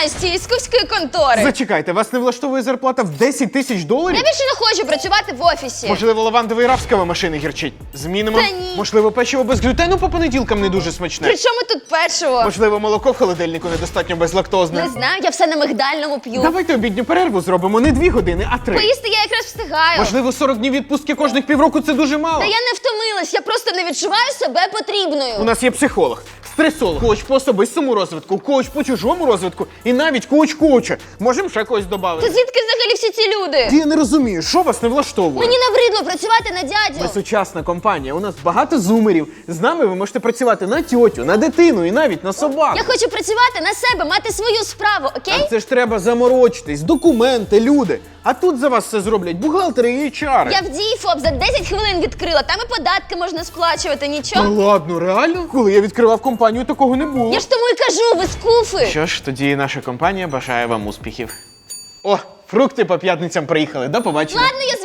знаю, з цієї скуфської контори. Зачекайте, вас не влаштовує зарплата в 10 тисяч доларів? Я більше не хочу працювати в офісі. Можливо, лавандовий раф з кавомашини гірчить. Змінимо. Та ні. Можливо, печиво без глютену по понеділкам не дуже смачне. При чому тут печиво? Можливо, молоко в холодильнику недостатньо безлактозне. Не знаю, я все на мигдальному п'ю. Давайте обідню перерву зробимо не дві години, а три. Поїсти я якраз встигаю. Можливо, 40 днів відпустки кожних півроку це дуже мало. Та я не втомилась, я просто не відчуваю себе потрібною. У нас є психолог, стресолог, коуч по особистому розвитку, коуч по чужому розвитку і навіть коуч коуча. Можемо ще когось Та додати. звідки взагалі всі ці люди? Я не розумію, що вас не влаштовує. Мені набридло працювати на дядю. Ми сучасна компанія. У нас багато зумерів. З нами ви можете працювати на тьотю, на дитину і навіть на собаку. Я хочу працювати на себе, мати свою справу, окей? Це ж треба заморочитись, документи, люди. А тут за вас все зроблять бухгалтери і HR. Я в діфоп за 10 хвилин відкрила, там і податки можна сплачувати, Та нічого. ладно, реально? Коли я відкривав компанію, такого не було. Я ж тому і кажу, ви скуфи. Що ж, тоді наша компанія бажає вам успіхів. О, фрукти по п'ятницям приїхали. До побачення. Ладно, я